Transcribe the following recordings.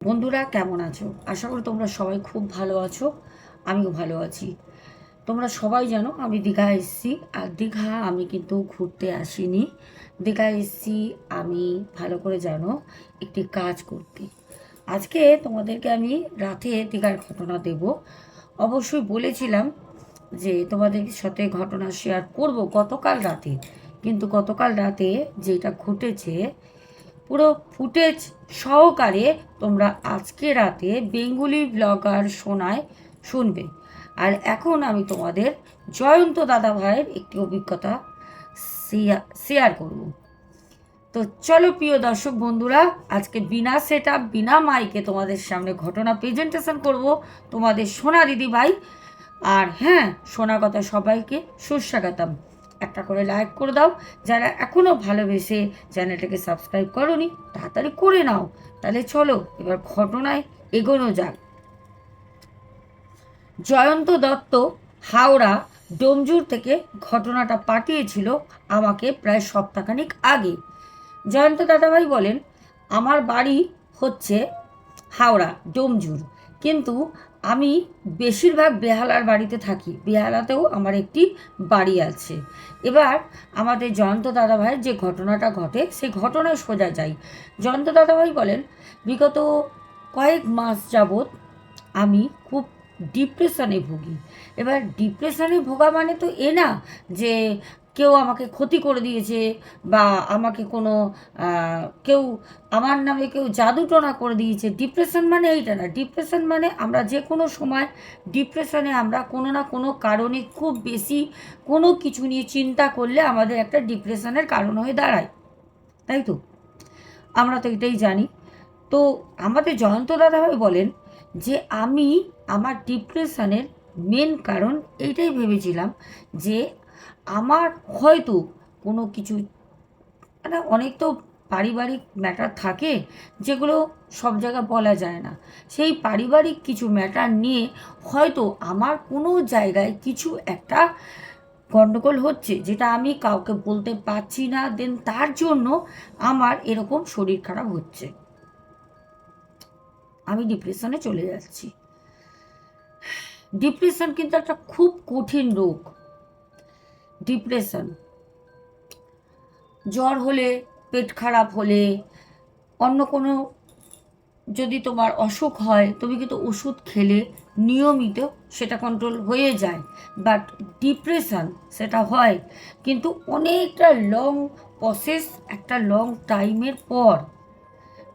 বন্ধুরা, কেমন আছো? আশা করি তোমরা সবাই খুব ভালো আছো, আমিও ভালো আছি। তোমরা সবাই জানো আমি দীঘা এসেছি, আর দীঘা আমি কিন্তু ঘুরতে আসিনি। দীঘা এসেছি আমি, ভালো করে জানো, একটি কাজ করতে। আজকে তোমাদেরকে আমি রাতে দীঘার ঘটনা দেব। অবশ্যই বলেছিলাম যে তোমাদের সাথে ঘটনা শেয়ার করব গতকাল রাতে। কিন্তু গতকাল রাতে যেটা ঘটেছে পুরো ফুটেজ সহকারে তোমরা আজকে রাতে বেঙ্গুলি ব্লগার শোনায় শুনবে। আর এখন আমি তোমাদের জয়ন্ত দাদা ভাইয়ের একটি অভিজ্ঞতা শেয়া- শেয়ার করব। তো চলো প্রিয় দর্শক বন্ধুরা, আজকে বিনা সেট বিনা মাইকে তোমাদের সামনে ঘটনা প্রেজেন্টেশন করব তোমাদের সোনা দিদি ভাই আর হ্যাঁ সোনা কথা সবাইকে সুস্বাগতম। একটা করে লাইক করে দাও। যারা এখনও ভালোবেসে চ্যানেলটাকে সাবস্ক্রাইব করনি, তাড়াতাড়ি করে নাও। তাহলে চলো, এবার ঘটনায় এগোনো যাক। জয়ন্ত দত্ত হাওড়া, ডোমজুর থেকে ঘটনাটা পাঠিয়েছিল আমাকে প্রায় সপ্তাহখানিক আগে। জয়ন্ত দাদাভাই বলেন, আমার বাড়ি হচ্ছে হাওড়া, ডোমজুর। কিন্তু আমি বেশিরভাগ বেহালার বাড়িতে থাকি। বেহালাতেও আমার একটি বাড়ি আছে। এবার আমাদের জয়ন্ত দাদাভাইয়ের যে ঘটনাটা ঘটে, সেই ঘটনায় সোজা যাই। জয়ন্ত দাদাভাই বলেন, বিগত কয়েক মাস যাবৎ আমি খুব ডিপ্রেশনে ভুগি। এবার ডিপ্রেশনে ভোগা মানে তো এ না যে কেউ আমাকে ক্ষতি করে দিয়েছে বা আমাকে কোনো কেউ আমার নামে কেউ জাদুটনা করে দিয়েছে। ডিপ্রেশন মানে এইটা না। ডিপ্রেশন মানে আমরা যে কোনো সময় ডিপ্রেশনে আমরা কোনো না কোনো কারণে খুব বেশি কোনো কিছু নিয়ে চিন্তা করলে আমাদের একটা ডিপ্রেশনের কারণ হয়ে দাঁড়ায়। তাই তো? আমরা তো এটাই জানি। তো আমাদের জয়ন্ত দাদাভাই বলেন যে আমি আমার ডিপ্রেশনের মেন কারণ এইটাই ভেবেছিলাম যে আমার হয়তো কোনো কিছু মানে অনেক তো পারিবারিক ম্যাটার থাকে যেগুলো সব জায়গায় বলা যায় না। সেই পারিবারিক কিছু ম্যাটার নিয়ে হয়তো আমার কোনো জায়গায় কিছু একটা গণ্ডগোল হচ্ছে যেটা আমি কাউকে বলতে পারছি না দেন তার জন্য আমার এরকম শরীর খারাপ হচ্ছে। আমি ডিপ্রেশনে চলে যাচ্ছি। ডিপ্রেশন কিন্তু একটা খুব কঠিন রোগ। ডিপ্রেশন। জ্বর হলে, পেট খারাপ হলে, অন্য কোনো যদি তোমার অসুখ হয়, তুমি কিন্তু ওষুধ খেলে নিয়মিত সেটা কন্ট্রোল হয়ে যায়। বাট ডিপ্রেশন সেটা হয়। কিন্তু অনেকটা লং প্রসেস একটা লং টাইমের পর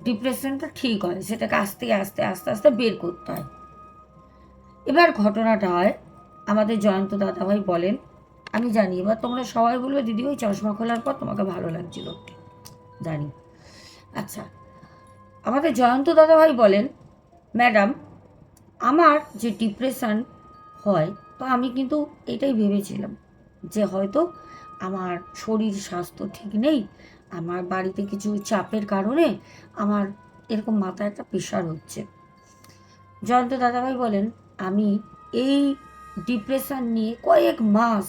ডিপ্রেশনটা ঠিক হয়। সেটাকে আস্তে আস্তে আস্তে আস্তে বের করতে হয়। এবার ঘটনাটা হয়, আমাদের জয়ন্ত দাদাভাই বলেন আমি জানি, এবার তোমরা সবাই বলবে, দিদি, ওই চশমা খোলার পর তোমাকে ভালো লাগছে লোকটি জানি। আচ্ছা আমাদের জয়ন্ত দাদাভাই বলেন, ম্যাডাম, আমার যে ডিপ্রেশান হয়, তো আমি কিন্তু এটাই ভেবেছিলাম যে হয়তো আমার শরীর স্বাস্থ্য ঠিক নেই, আমার বাড়িতে কিছু চাপের কারণে আমার এরকম মাথায় একটা প্রেশার হচ্ছে। জয়ন্ত দাদাভাই বলেন, আমি এই ডিপ্রেশন নিয়ে কয়েক মাস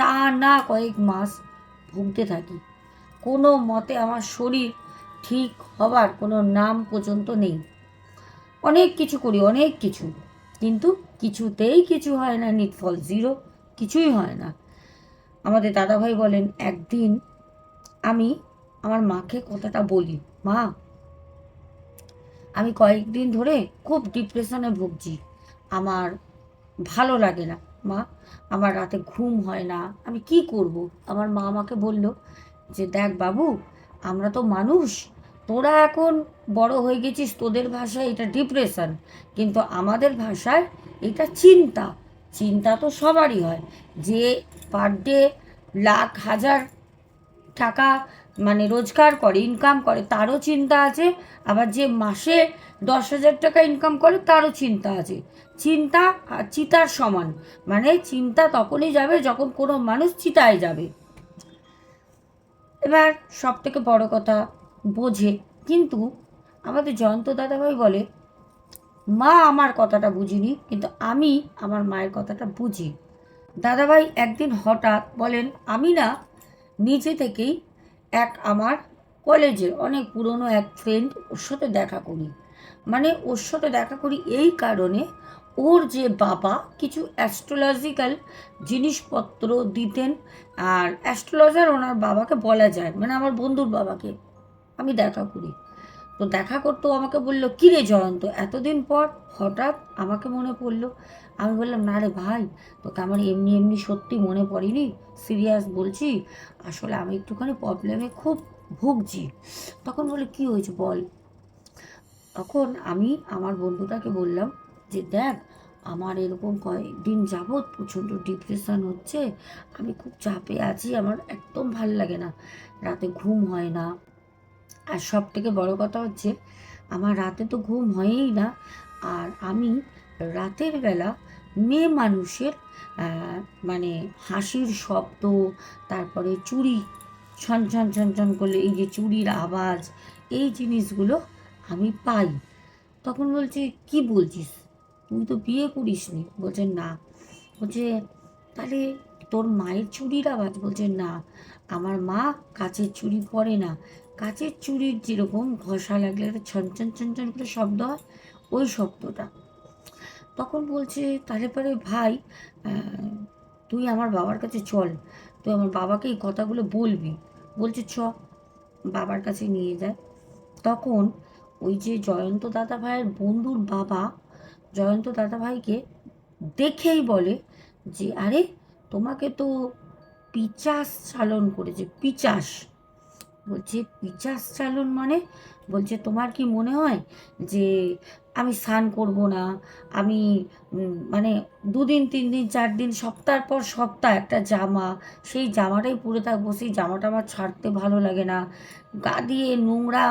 টানা কয়েক মাস ভুগতে থাকি। কোনো মতে আমার শরীর ঠিক হবার কোনো নাম পর্যন্ত নেই। অনেক কিছু করি, অনেক কিছু। কিন্তু কিছুতেই কিছু হয় না নিটফল জিরো কিছুই হয় না। আমাদের দাদাভাই বলেন, একদিন আমি আমার মাকে কথাটা বলি, মা, আমি কয়েকদিন ধরে খুব ডিপ্রেশনে ভুগছি। আমার ভালো লাগে না। মা, আমার রাতে ঘুম হয় না, আমি কি করব? আমার মা আমাকে বলল যে, দেখ বাবু, আমরা তো মানুষ, তোরা এখন বড় হয়ে গেছিস, তোদের ভাষায় এটা ডিপ্রেশন কিন্তু আমাদের ভাষায় এটা চিন্তা চিন্তা তো সবারই হয়, যে পার ডে লাখ হাজার টাকা মানে রোজগার করে ইনকাম করে, তারও চিন্তা আছে, আবার যে মাসে দশ হাজার টাকা ইনকাম করে, তারও চিন্তা আছে চিন্তা চিতার সমান। মানে চিন্তা তখনই যাবে যখন কোনো মানুষ চিতায় যাবে। এবার সব থেকে বড় কথা, বোঝে। কিন্তু আমাদের জয়ন্ত দাদাভাই বলে, মা আমার কথাটা বুঝিনি, কিন্তু আমি আমার মায়ের কথাটা বুঝি। দাদাভাই একদিন হঠাৎ বলেন, আমি না, নিজে থেকেই এক আমার কলেজের অনেক পুরনো এক ফ্রেন্ড ওর সাথে দেখা করি। মানে ওর সাথে দেখা করি এই কারণে ওর যে বাবা কিছু অ্যাস্ট্রোলজিক্যাল জিনিসপত্র দিতেন আর অ্যাস্ট্রোলজার ওনার বাবাকে বলা যায় মানে আমার বন্ধুর বাবাকে। আমি দেখা করি। তো দেখা করতো আমাকে বলল, কী রে জয়ন্ত, এতদিন পর হঠাৎ আমাকে মনে পড়ল। আমি বললাম, না রে ভাই, তোকে আমার এমনি এমনি সত্যি মনে পড়েনি? সিরিয়াস বলছি? আসলে আমি একটুখানি প্রবলেমে খুব ভুগছি। তখন বলে, কি হয়েছে বল? তখন আমি আমার বন্ধুটাকে বললাম যে দেখ, আমার এরকম কয়েকদিন যাবৎ প্রচণ্ড ডিপ্রেশান হচ্ছে। আমি খুব চাপে আছি, আমার একদম ভালো লাগে না। রাতে ঘুম হয় না। আর সব থেকে বড় কথা হচ্ছে, আমার রাতে তো ঘুম হয়ই না। আর আমি রাতের বেলা মেয়ে মানুষের মানে হাসির শব্দ, তারপরে চুড়ি ছন ছন ছন ছন করলে এই যে চুড়ির আওয়াজ, এই জিনিসগুলো আমি পাই। তখন বলছে, কি বলছিস? তুই তো বিয়ে করিসনি? বলছে, না। বলছে, তাহলে তোর মায়ের চুড়ির আওয়াজ? বলছে, না। আমার মা কাচের চুড়ি পরে না। কাচের চুড়ির যেরকম ঘষা লাগলে একটা ছন ছন ছন ছন করে শব্দ হয়, ওই শব্দটা। তখন বলছে, তাহলে পরে ভাই তুই আমার বাবার কাছে চল। তুই আমার বাবাকে এই কথাগুলো বলবি। বলছে, চ। বাবার কাছে নিয়ে যায়। তখন ওই যে জয়ন্ত দাদা ভাইয়ের বন্ধুর বাবা জয়ন্ত দাদা ভাইকে দেখেই বলে যে, আরে, তোমাকে তো পিচাস চালন করেছে, পিচাস। বলছে, পিচাস চালন মানে? বলছে, তোমার কি মনে হয় যে আমি স্নান করব না? আমি মানে দুদিন তিন দিন চার দিন সপ্তাহ পর সপ্তাহ একটা জামা, সেই জামাটাই পরে থাকব, সেই জামাটা আমার ছাড়তে ভালো লাগে না। গা দিয়ে নোংরা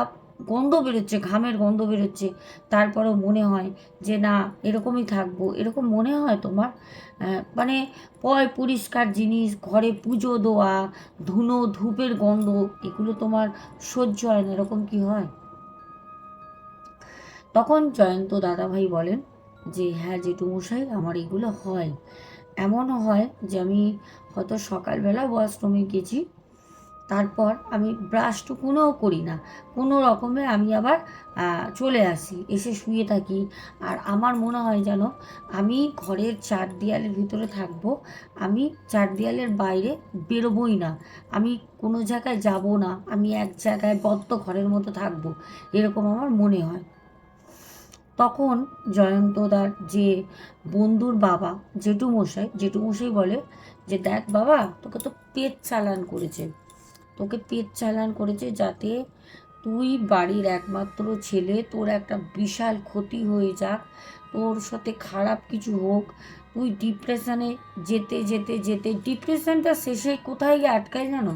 গন্ধ বেরোচ্ছে, ঘামের গন্ধ বেরোচ্ছে। তারপরেও মনে হয় যে, না, এরকমই থাকব। এরকম মনে হয় তোমার? মানে পয় পরিষ্কার জিনিস, ঘরে পুজো দেওয়া, ধুনো, ধূপের গন্ধ, এগুলো তোমার সহ্য হয় না। এরকম কি হয়? তখন জয়ন্ত দাদাভাই বলেন যে হ্যাঁ জেঠুমশাই, আমার এগুলো হয়। এমনও হয় যে, আমি হয়তো সকালবেলা ওয়াশরুমে গেছি তারপর আমি ব্রাশটুকুনও করি না। কোনো রকমে আমি আবার চলে আসি, এসে শুয়ে থাকি। আর আমার মনে হয় যেন আমি ঘরের চার দেয়ালের ভিতরে থাকব, আমি চার দেয়ালের বাইরে বেরোবই না। আমি কোনো জায়গায় যাব না, আমি এক জায়গায় বদ্ধ ঘরের মতো থাকব, এরকম আমার মনে হয়। তখন জয়ন্তদার যে বন্ধুর বাবা, জেঠুমশাই জেঠুমশাই বলে যে, দেখ বাবা, তোকে তো পেট চালান করেছে। তোকে পেট চালান করেছে যাতে তুই বাড়ির একমাত্র ছেলে, তোর একটা বিশাল ক্ষতি হয়ে যাক, তোর সাথে খারাপ কিছু হোক। তুই ডিপ্রেশনে যেতে যেতে যেতে ডিপ্রেশনটা শেষে কোথায় গিয়ে আটকায় জানো?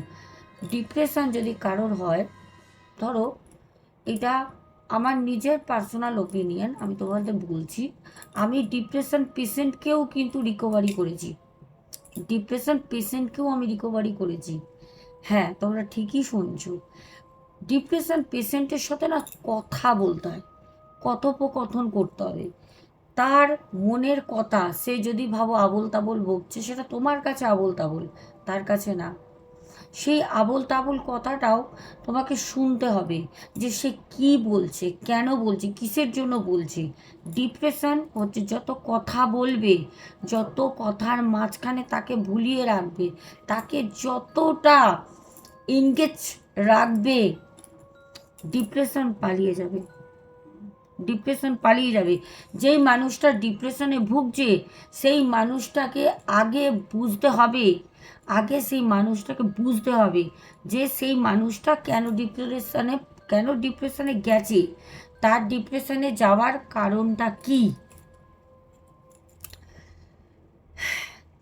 ডিপ্রেশন যদি কারোর হয়, ধরো এটা আমার নিজের পার্সোনাল ওপিনিয়ন আমি তোমাদের বলছি, আমি ডিপ্রেশন পেশেন্টকেও কিন্তু রিকভারি করেছি। ডিপ্রেশন পেশেন্টকেও আমি রিকভারি করেছি। হ্যাঁ তোমরা ঠিকই শুনছো। ডিপ্রেশন পেশেন্টের সাথে না কথা বলতে হয়। কথোপকথন করতে হবে। তার মনের কথা সে যদি ভাবো আবোল তাবোল বকছে, সেটা তোমার কাছে আবোল তাবোল তার কাছে না। সেই আবোল তাবোল কথাটাও তোমাকে শুনতে হবে যে সে কি বলছে, কেন বলছে, কিসের জন্য বলছে। ডিপ্রেশন হচ্ছে যত কথা বলবে, যত কথার মাঝখানে তাকে ভুলিয়ে রাখবে, তাকে যতটা এনগেজ রাখবে ডিপ্রেশন পালিয়ে যাবে ডিপ্রেশন পালিয়ে যাবে। যেই মানুষটা ডিপ্রেশনে ভুগছে, সেই মানুষটাকে আগে বুঝতে হবে, আগে সেই মানুষটাকে বুঝতে হবে যে সেই মানুষটা কেন ডিপ্রেশনে কেন ডিপ্রেশনে গেছে, তার ডিপ্রেশনে যাওয়ার কারণটা কি?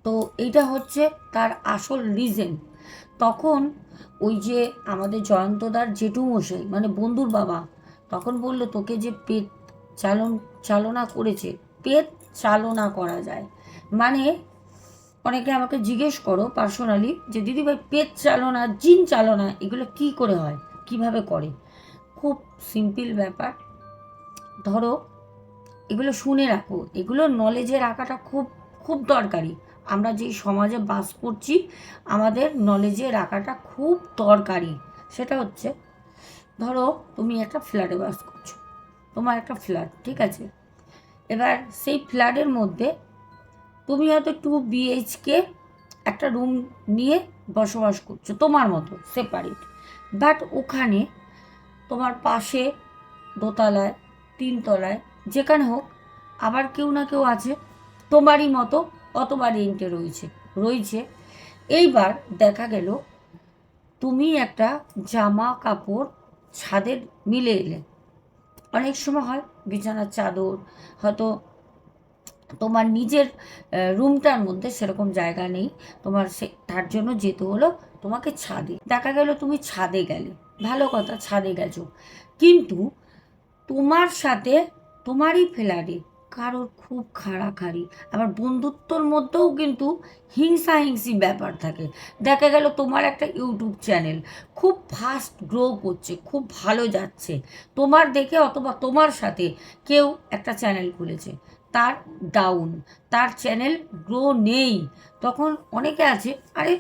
তো এটা হচ্ছে তার আসল রিজন তখন ওই যে আমাদের জয়ন্তদার জেঠুমশাই মানে বন্ধুর বাবা, তখন বলল, তোকে যে পেট চালন, চালনা করেছে, পেট চালনা করা যায়। মানে অনেকে আমাকে জিজ্ঞেস করো পার্সোনালি যে দিদি ভাই পেট চালনা, জিন চালনা, এগুলো কি করে হয়? কীভাবে করে? খুব সিম্পল ব্যাপার। ধরো, এগুলো শুনে রাখো, এগুলো নলেজে রাখাটা খুব খুব দরকারি। আমরা যেই সমাজে বাস করছি, আমাদের নলেজে রাখাটা খুব দরকারি। সেটা হচ্ছে, ধরো তুমি একটা ফ্ল্যাটে বাস করছ, তোমার একটা ফ্ল্যাট ঠিক আছে? এবার সেই ফ্ল্যাটের মধ্যে তুমি হয়তো টু বিএইচকে একটা রুম নিয়ে বসবাস করছ, তোমার মতো সেপারেট বাট ওখানে তোমার পাশে দোতলায়, তিনতলায়, যেখানে হোক, আবার কেউ না কেউ আছে, তোমারই মতো অতবার রেন্টে রয়েছে রয়েছে। এইবার দেখা গেল তুমি একটা জামা কাপড় ছাদের মিলে এলে। অনেক সময় হয় বিছানার চাদর, হয়তো তোমার নিজের রুমটার মধ্যে সেরকম জায়গা নেই, তোমার সে, তার জন্য যেতে হলো তোমাকে ছাদে। দেখা গেল তুমি ছাদে গেলে, ভালো কথা ছাদে গেছো। কিন্তু তোমার সাথে তোমারই ফ্ল্যাটে কারোর খুব খাড়াখাড়ি। আবার বন্ধুত্বর মধ্যেও কিন্তু হিংসা হিংসি ব্যাপার থাকে। দেখা গেল তোমার একটা ইউটিউব চ্যানেল, খুব ফাস্ট গ্রো করছে, খুব ভালো যাচ্ছে। তোমার দেখে অথবা তোমার সাথে কেউ একটা চ্যানেল খুলেছে, তার ডাউন তার চ্যানেল গ্রো নেই। তখন অনেকে আছে, আরে,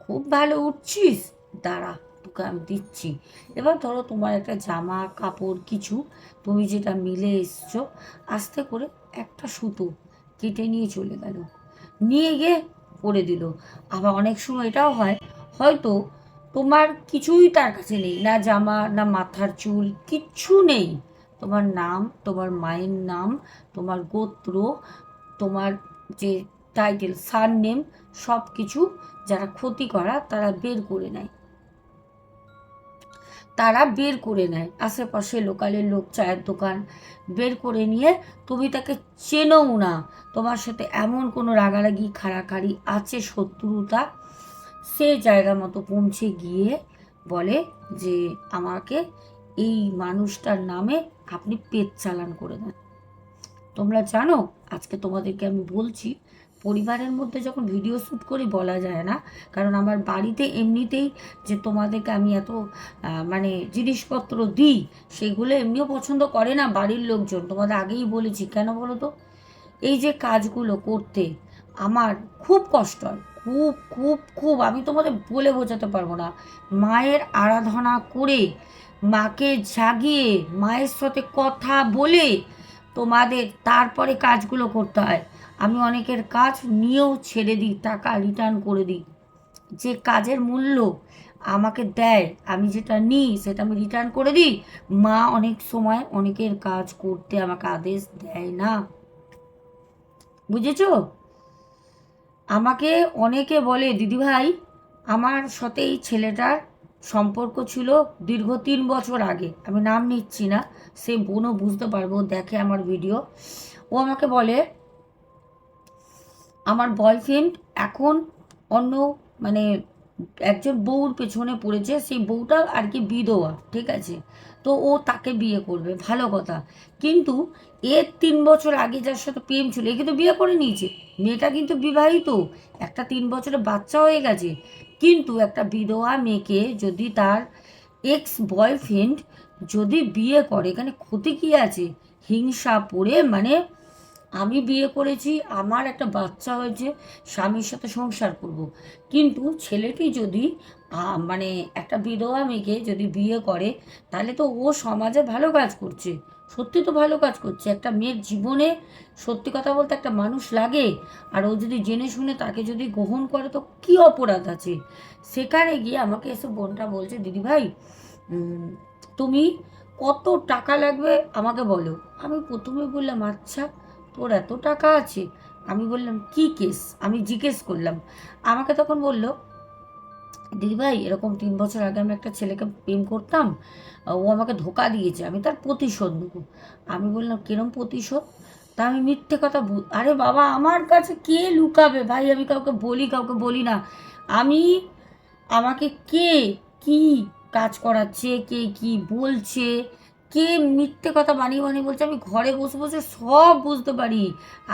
খুব ভালো উঠছিস, দাঁড়া। তোকে আমি দিচ্ছি। এবার ধরো তোমার একটা জামা, কাপড়, কিছু তুমি যেটা মিলে এসছো, আস্তে করে একটা সুতো কেটে নিয়ে চলে গেল। নিয়ে গিয়ে পরে দিল। আবার অনেক সময় এটাও হয়, হয়তো তোমার কিছুই তার কাছে নেই, না জামা, না মাথার চুল, কিচ্ছু নেই। তোমার নাম, তোমার মায়ের নাম, তোমার গোত্র, তোমার যে টাইটেল সার নেম সব কিছু যারা ক্ষতি করা তারা বের করে নেয়। তারা বের করে নেয়। আশেপাশে লোকালের লোক চায়ের দোকান বের করে নিয়ে, তুমি তাকে চেনও না। তোমার সাথে এমন কোনো রাগারাগি, খাড়াখাড়ি আছে শত্রুতা? সে জায়গা মতো পৌঁছে গিয়ে বলে যে, আমাকে এই মানুষটার নামে আপনি পেট চালান করে দেন। তোমরা জানো, আজকে তোমাদেরকে আমি বলছি পরিবারের মধ্যে যখন ভিডিও শ্যুট করি বলা যায় না, কারণ আমার বাড়িতে এমনিতেই যে তোমাদেরকে আমি এত মানে জিনিসপত্র দিই, সেগুলো এমনিও পছন্দ করে না বাড়ির লোকজন। তোমাদের আগেই বলেছি, কেন বলো তো? এই যে কাজগুলো করতে আমার খুব কষ্ট হয়, খুব খুব খুব। আমি তোমাদের বলে বোঝাতে পারব না। মায়ের আরাধনা করে, মাকে জাগিয়ে, মায়ের সাথে কথা বলে তোমাদের তারপরে কাজগুলো করতে হয়। আমি অনেকের কাজ নিয়েও ছেড়ে দিই, টাকা রিটার্ন করে দিই। যে কাজের মূল্য আমাকে দেয়, আমি যেটা নিই সেটা আমি রিটার্ন করে দিই। মা অনেক সময় অনেকের কাজ করতে আমাকে আদেশ দেয় না। বুঝেছ? আমাকে অনেকে বলে দিদিভাই আমার সাথে এই ছেলেটার সম্পর্ক ছিল দীর্ঘ তিন বছর আগে। আমি নাম নিচ্ছি না, সে বোনও বুঝতে পারব দেখে আমার ভিডিও ও আমাকে বলে আমার বয়ফ্রেন্ড এখন অন্য মানে একজন বউর পেছনে পড়েছে, সেই বউটা আর কি বিধবা, ঠিক আছে? তো ও তাকে বিয়ে করবে, ভালো কথা। কিন্তু এর তিন বছর আগে যার সাথে প্রেম ছিল, একে তো বিয়ে করে নিয়েছে। মেয়েটা কিন্তু বিবাহিত, একটা তিন বছরের বাচ্চা হয়ে গেছে। কিন্তু একটা বিধবা মেয়েকে যদি তার এক্স বয়ফ্রেন্ড যদি বিয়ে করে, এখানে ক্ষতি কী আছে? হিংসা পড়ে মানে আমি বিয়ে করেছি, আমার একটা বাচ্চা হয়েছে, স্বামীর সাথে সংসার করব। কিন্তু ছেলেটি যদি মানে একটা বিধবা মেয়েকে যদি বিয়ে করে, তাহলে তো ও সমাজে ভালো কাজ করছে। সত্যি তো ভালো কাজ করছে। একটা মেয়ের জীবনে সত্যি কথা বলতে একটা মানুষ লাগে। আর ও যদি জেনে শুনে তাকে যদি গ্রহণ করে, তো কী অপরাধ আছে? সেখানে গিয়ে আমাকে এসে বোনটা বলছে, দিদি ভাই তুমি কত টাকা লাগবে আমাকে বলো। আমি প্রথমে বললাম আচ্ছা। তোর এত টাকা আছে? আমি বললাম, কি কেস? আমি জিজ্ঞেস করলাম। আমাকে তখন বলল দিদিভাই এরকম তিন বছর আগে আমি একটা ছেলেকে প্রেম করতাম, ও আমাকে ধোকা দিয়েছে, আমি তার প্রতিশোধ নেব। আমি বললাম, কিরম প্রতিশোধ? তা আমি মিথ্যে কথা আরে বাবা, আমার কাছে কে লুকাবে? ভাই, আমি কাউকে বলি কাউকে বলি না। আমি, আমাকে কে কি কাজ করাচ্ছে, কে কি বলছে কে মিথ্যে কথা বানিয়ে বানিয়ে বলছে? আমি ঘরে বসে বসে সব বুঝতে পারি।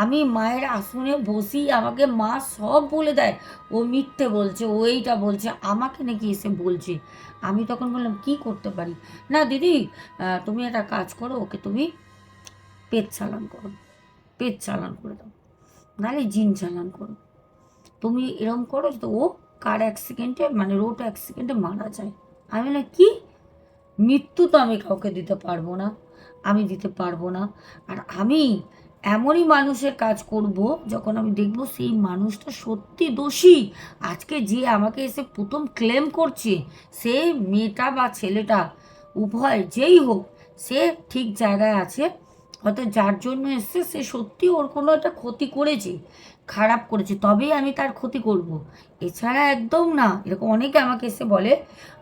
আমি মায়ের আসনে বসি, আমাকে মা সব বলে দেয়। ও মিথ্যে বলছে, ও এইটা বলছে, আমাকে নাকি এসে বলছে। আমি তখন বললাম, কি করতে পারি? না দিদি তুমি একটা কাজ করো, ওকে তুমি পেট চালান করো। পেট চালান করে দাও। নাহলে জিন চালান করো। তুমি এরম করো তো ও কার অ্যাক্সিডেন্টে মানে রোড অ্যাক্সিডেন্টে মারা যায়। আমি বললাম, কী? মৃত্যু তো আমি কাউকে দিতে পারব না, আমি দিতে পারব না। আর আমি এমনই মানুষের কাজ করব যখন আমি দেখব সেই মানুষটা সত্যি দোষী। আজকে যে আমাকে এসে প্রথম ক্লেম করছে, সে মেয়েটা বা ছেলেটা, উভয় যেই হোক, সে ঠিক জায়গায় আছে। হয়তো যার জন্য এসছে, সে সত্যি ওর কোনো একটা ক্ষতি করেছে, খারাপ করেছে, তবেই আমি তার ক্ষতি করব। এছাড়া একদম না, এরকম অনেকে আমাকে এসে বলে,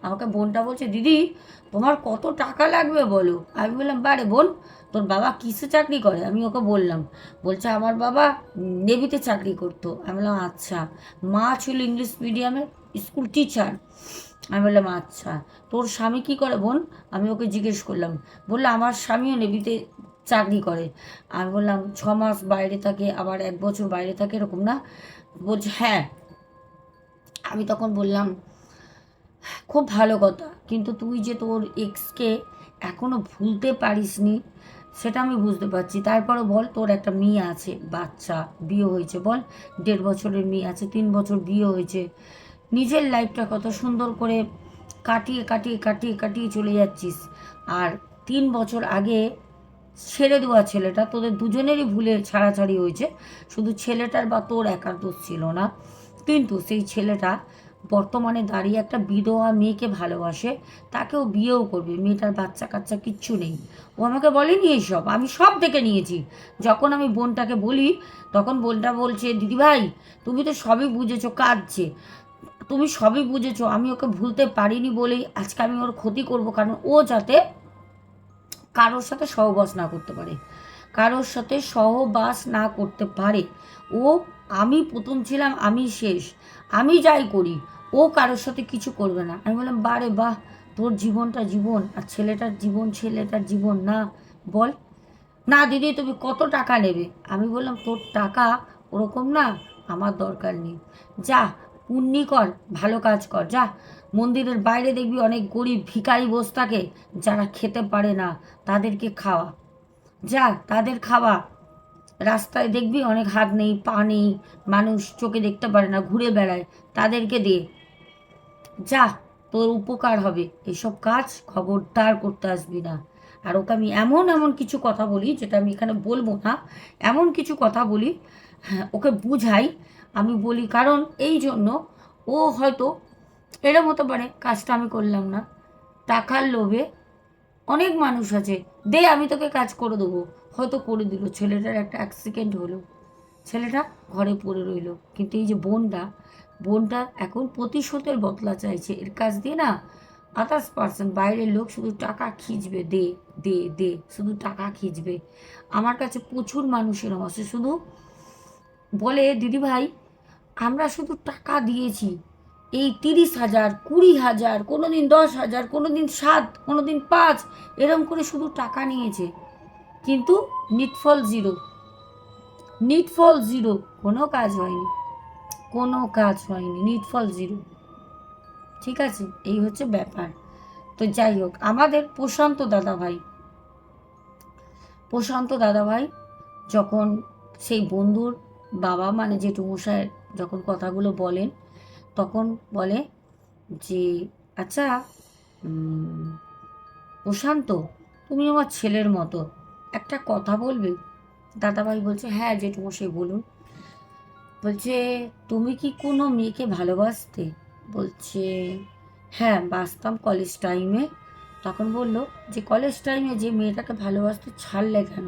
আমাকে বোনটা বলছে, দিদি, তোমার কত টাকা লাগবে বলো? আমি বললাম, বারে বোন, তোর বাবা কিসে চাকরি করে? আমি ওকে বললাম, বলছে, আমার বাবা নেভিতে চাকরি করতো। আমি বললাম আচ্ছা মা ছিল ইংলিশ মিডিয়ামের স্কুল টিচার। আমি বললাম আচ্ছা তোর স্বামী কি করে বোন? আমি ওকে জিজ্ঞেস করলাম, বলল, আমার স্বামীও নেভিতে চাকরি করে। আমি বললাম, ছ মাস বাইরে থাকে, আবার এক বছর বাইরে থাকে, এরকম না? বলছে হ্যাঁ। আমি তখন বললাম, খুব ভালো কথা, কিন্তু তুই যে তোর এক্সকে এখনও ভুলতে পারিসনি, সেটা আমি বুঝতে পারছি। তারপরে বল, তোর একটা মেয়ে আছে, বাচ্চা, বিয়ে হয়েছে, বল। দেড় বছরের মেয়ে আছে, তিন বছর বিয়ে হয়েছে। নিজের লাইফটা কত সুন্দর করে কাটিয়ে কাটিয়ে কাটিয়ে কাটিয়ে চলে যাচ্ছিস। আর তিন বছর আগে ছেড়ে দেওয়া ছেলেটা, তোদের দুজনেরই ভুলে ছাড়াছাড়ি হয়েছে। শুধু ছেলেটার বা তোর একার দোষ ছিল না। কিন্তু সেই ছেলেটা বর্তমানে দাঁড়িয়ে একটা বিধবা মেয়েকে ভালোবাসে, তাকেও বিয়েও করবে। মেয়েটার বাচ্চা কাচ্চা কিচ্ছু নেই। ও আমাকে বলেনি এইসব আমি সব দেখে নিয়েছি। যখন আমি বোনটাকে বলি, তখন বোনটা বলছে, দিদিভাই, তুমি তো সবই বুঝেছ, কাঁদছে। তুমি সবই বুঝেছ। আমি ওকে ভুলতে পারিনি বলেই আজকে আমি ওর ক্ষতি করব। কারণ ও যাতে কারোর সাথে সহবাস না করতে পারে। কারোর সাথে সহবাস না করতে পারে। ও, আমি প্রথম ছিলাম, আমি শেষ। আমি যাই করি, ও কারোর সাথে কিছু করবে না। আমি বললাম, বারে বাহ, তোর জীবনটা জীবন, আর ছেলেটার জীবন ছেলেটার জীবন না, বল। না দিদি, তুমি কত টাকা নেবে? আমি বললাম, তোর টাকা ওরকম না, আমার দরকার নেই। যা, পুণ্যি কর, ভালো কাজ কর, যা। মন্দিরের বাইরে দেখবি অনেক গরিব ভিকারি বসে থাকে যারা খেতে পারে না, তাদেরকে খাওয়া। যা, তাদের খাওয়া। রাস্তায় দেখবি অনেক হাত নেই, পা নেই, মানুষ চোখে দেখতে পারে না, ঘুরে বেড়ায়, তাদেরকে দে। যা, তোর উপকার হবে। এসব কাজ খবরদার করতে আসবি না। আর ওকে আমি এমন এমন কিছু কথা বলি, যেটা আমি এখানে বলব না। এমন কিছু কথা বলি হ্যাঁ ওকে বুঝাই। আমি বলি, কারণ এই জন্য ও হয়তো এরম হতে পারে, কাজটা আমি করলাম না। টাকার লোভে অনেক মানুষ আছে। দে, আমি তোকে কাজ করে দেবো। হয়তো করে দিল। ছেলেটার একটা অ্যাক্সিডেন্ট হলো। ছেলেটা ঘরে পড়ে রইল। কিন্তু এই যে বোনটা বোনটা এখন প্রতিশোধের বদলা চাইছে। এর কাজ দিয়ে না আঠাশ পার্সেন্ট বাইরের লোক শুধু টাকা খিঁচবে। দে দে দে, শুধু টাকা খিঁচবে। আমার কাছে প্রচুর মানুষের আছে। শুধু বলে, দিদি ভাই, আমরা শুধু টাকা দিয়েছি। এই তিরিশ হাজার, কুড়ি হাজার কোনো দিন দশ হাজার কোনো দিন সাত কোনো দিন পাঁচ, এরম করে শুধু টাকা নিয়েছে। কিন্তু নিটফল জিরো নিটফল জিরো কোনো কাজ হয়নি। কোনো কাজ হয়নি নিটফল জিরো ঠিক আছে? এই হচ্ছে ব্যাপার। তো যাই হোক, আমাদের প্রশান্ত দাদাভাই। প্রশান্ত দাদাভাই যখন সেই বন্ধুর বাবা মানে জেঠুমশাইয়ের যখন কথাগুলো বলেন তখন বলে যে আচ্ছা প্রশান্ত, তুমি আমার ছেলের মতো। একটা কথা বলবে? দাদাভাই বলছে হ্যাঁ জেঠুমশাই, বলুন। বলছে, তুমি কি কোনো মেয়েকে ভালোবাসতে? বলছে হ্যাঁ বাসতাম কলেজ টাইমে তখন বলল, যে কলেজ টাইমে যে মেয়েটাকে ভালোবাসতে ছাড়লে কেন?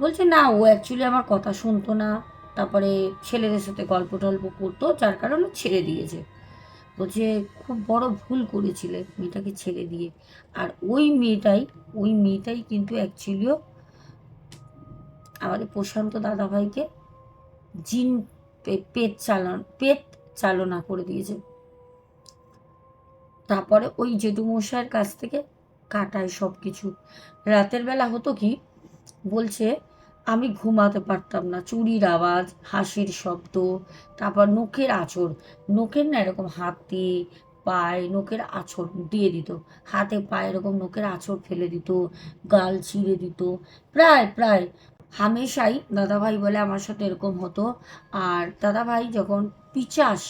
বলছে, না, ও অ্যাকচুয়ালি আমার কথা শুনতো না। তারপরে ছেলেদের সাথে গল্প টল্প করতো, যার কারণে ছেড়ে দিয়েছে। বলছে, খুব বড় ভুল করেছিলে মেয়েটাকে ছেড়ে দিয়ে। আর ওই মেয়েটাই ওই মেয়েটাই কিন্তু অ্যাকচুয়ালিও আমাদের প্রশান্ত দাদাভাইকে জিন পেট চালন, পেট চালনা করে দিয়েছে। তারপরে ওই জেঠুমশাইয়ের কাছ থেকে কাটায় সব কিছু রাতের বেলা হতো কি, বলছে আমি ঘুমাতে পারতাম না। চুরির আওয়াজ, হাসির শব্দ, তারপর নখের আঁচড় নখের না এরকম হাতে পায়ে নখের আঁচড় দিয়ে দিত। হাতে পায়ে এরকম নখের আঁচড় ফেলে দিত, গাল ছিঁড়ে দিত। প্রায় প্রায়। হামেশাই দাদাভাই বলে আমার সাথে এরকম হতো। আর দাদাভাই যখন পিচাস,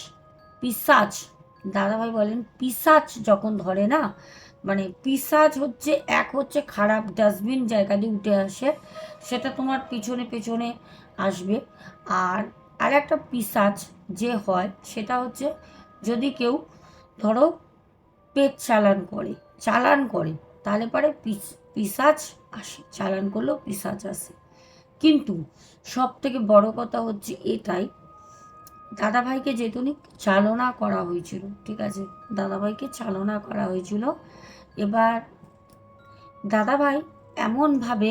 পিসাচ, দাদাভাই বলেন পিসাচ যখন ধরে না মানে পিসাজ হচ্ছে এক হচ্ছে খারাপ, ডাস্টবিন জায়গা দিয়ে উঠে আসে, সেটা তোমার পিছনে পেছনে আসবে। আর আর একটা পিসাজ যে হয়, সেটা হচ্ছে যদি কেউ ধরো পেট চালান করে চালান করে, তাহলে পরে পিস, পিসাজ আসে, চালান করলেও পিসাজ আসে। কিন্তু সব থেকে বড় কথা হচ্ছে এটাই দাদাভাইকে যেটুনি চালনা করা হয়েছিল, ঠিক আছে? দাদাভাইকে চালনা করা হয়েছিল। এবার দাদাভাই এমনভাবে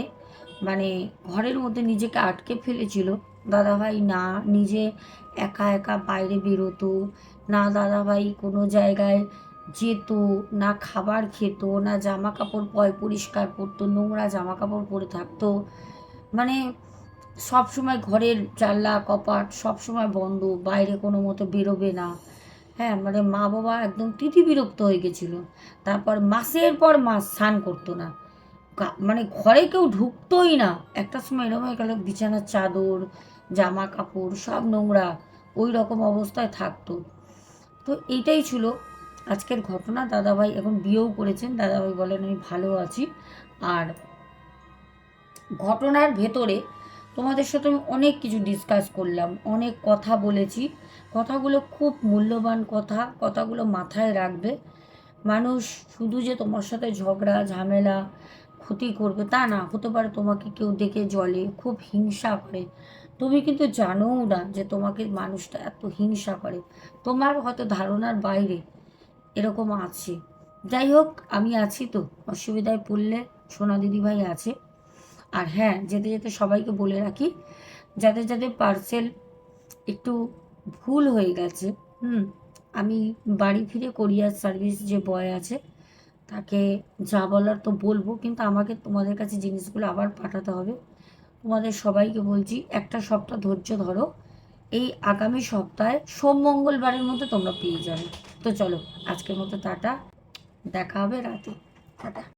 মানে ঘরের মধ্যে নিজেকে আটকে ফেলেছিল। দাদাভাই না নিজে একা একা বাইরে বেরোতো, না দাদাভাই কোনো জায়গায় যেত, না খাবার খেত, না জামা কাপড় পয় পরিষ্কার করতো, নোংরা জামা কাপড় পরে থাকতো। মানে সব সময় ঘরের জানলা, কপাট সব সময় বন্ধ, বাইরে কোনো মতো বেরোবে না। হ্যাঁ মানে মা বাবা একদম তিথি বিরক্ত হয়ে গেছিল। তারপর মাসের পর মাস স্নান করতো না। মানে ঘরে কেউ ঢুকতোই না। একটা সময় এরকম হয়ে গেল, বিছানার চাদর জামা কাপড় সব নোংরা ওই রকম অবস্থায় থাকতো। তো এইটাই ছিল আজকের ঘটনা। দাদাভাই এখন বিয়েও করেছেন। দাদাভাই বলেন, আমি ভালো আছি। আর ঘটনার ভেতরে তোমাদের সাথে অনেক কিছু ডিসকাস করলাম, অনেক কথা বলেছি। কথাগুলো খুব মূল্যবান কথা, কথাগুলো মাথায় রাখবে। মানুষ শুধু যে তোমার সাথে ঝগড়া, ঝামেলা, ক্ষতি করবে তা না, হতে পারে তোমাকে কেউ দেখে জলে খুব হিংসা করে। তুমি কিন্তু জানোও না যে তোমাকে মানুষটা এত হিংসা করে। তোমার হয়তো ধারণার বাইরে এরকম আছে। যাই হোক, আমি আছি তো। অসুবিধায় পড়লে সোনা দিদিভাই আছে। আর হ্যাঁ যেতে যেতে সবাইকে বলে রাখি, যাদের যাদের পার্সেল একটু ভুল হয়ে গেছে, হুম, আমি বাড়ি ফিরে কোরিয়ার সার্ভিস যে বয় আছে, তাকে যা বলার তো বলব, কিন্তু আমাকে তোমাদের কাছে জিনিসগুলো আবার পাঠাতে হবে। তোমাদের সবাইকে বলছি, একটা সপ্তাহ ধৈর্য ধরো, এই আগামী সপ্তাহে সোম মঙ্গলবারের মধ্যে তোমরা পেয়ে যাবে। তো চলো, আজকের মতো টাটা, দেখা হবে রাতে, টাটা।